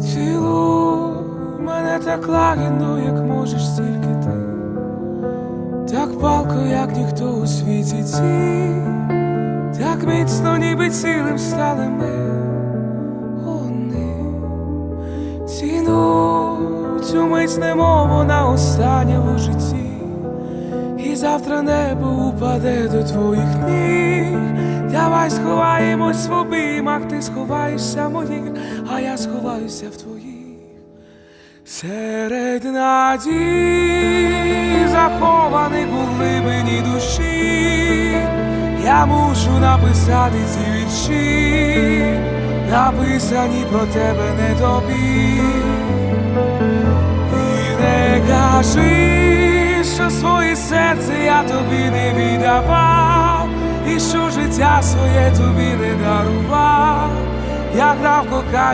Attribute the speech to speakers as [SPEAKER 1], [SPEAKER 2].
[SPEAKER 1] Цілуй мене так лагідно, як можеш тільки ти, так палко, як ніхто у світі ці, так міцно, ніби цілим стали ми вони. Цінуй цю мить немов вона остання у житті, і завтра небо упаде до твоїх ніг. Сховаємось в обіймах, ти сховаєшся в моїх, а я сховаюся в твоїх. Серед надій, захованих у глибині душі, я мушу написати ці вірші, написані про тебе не тобі. І не кажи, що своє серце я тобі не віддавав, життя своє тобі не дарував, я грав кохання.